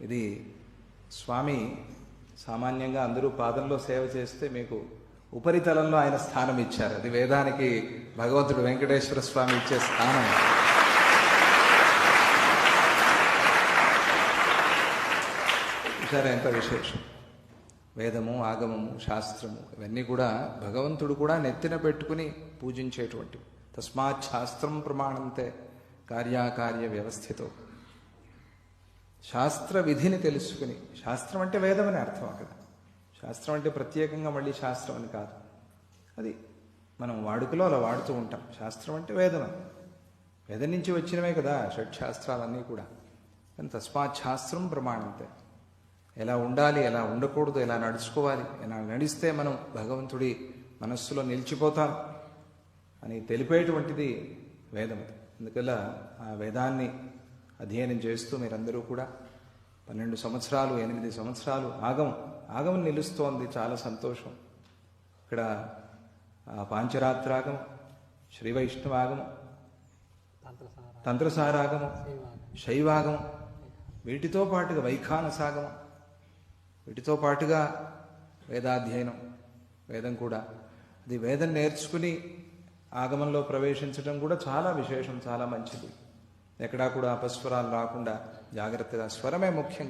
ఇది స్వామి సామాన్యంగా అందరూ పాదంలో సేవ చేస్తే మీకు ఉపరితలంలో ఆయన స్థానం ఇచ్చారు. అది వేదానికి భగవంతుడు వెంకటేశ్వర స్వామి ఇచ్చే స్థానం. చూసారా ఎంత విశేషం? వేదము ఆగమము శాస్త్రము ఇవన్నీ కూడా భగవంతుడు కూడా నెత్తిన పెట్టుకుని పూజించేటువంటివి. తస్మాత్ శాస్త్రం ప్రమాణంతే కార్యాకార్య వ్యవస్థితో. శాస్త్ర విధిని తెలుసుకుని శాస్త్రం అంటే వేదం అని అర్థం అక్కడ. శాస్త్రం అంటే ప్రత్యేకంగా మళ్ళీ శాస్త్రం అని కాదు. అది మనం వాడుకలో అలా వాడుతూ ఉంటాం. శాస్త్రం అంటే వేదన వేదం నుంచి వచ్చినవే కదా షట్శాస్త్రాలన్నీ కూడా. కానీ తస్మాత్ శాస్త్రం ప్రమాణంతే ఎలా ఉండాలి ఎలా ఉండకూడదు ఎలా నడుచుకోవాలి ఎలా నడిస్తే మనం భగవంతుడి మనస్సులో నిలిచిపోతాం అని తెలిపేటువంటిది వేదం అందుకల్లా ఆ వేదాన్ని అధ్యయనం చేస్తూ మీరందరూ కూడా పన్నెండు సంవత్సరాలు ఎనిమిది సంవత్సరాలు ఆగమం ఆగమం నిలుస్తోంది. చాలా సంతోషం. ఇక్కడ పాంచరాత్రాగమం శ్రీ వైష్ణవాగమం తంత్రసారాగమం శైవాగమం వీటితో పాటుగా వైఖానసాగమం వీటితో పాటుగా వేదాధ్యయనం వేదం కూడా. అది వేదం నేర్చుకుని ఆగమంలో ప్రవేశించడం కూడా చాలా విశేషం చాలా మంచిది. ఎక్కడా కూడా అపస్వరాలు రాకుండా జాగ్రత్తగా స్వరమే ముఖ్యం.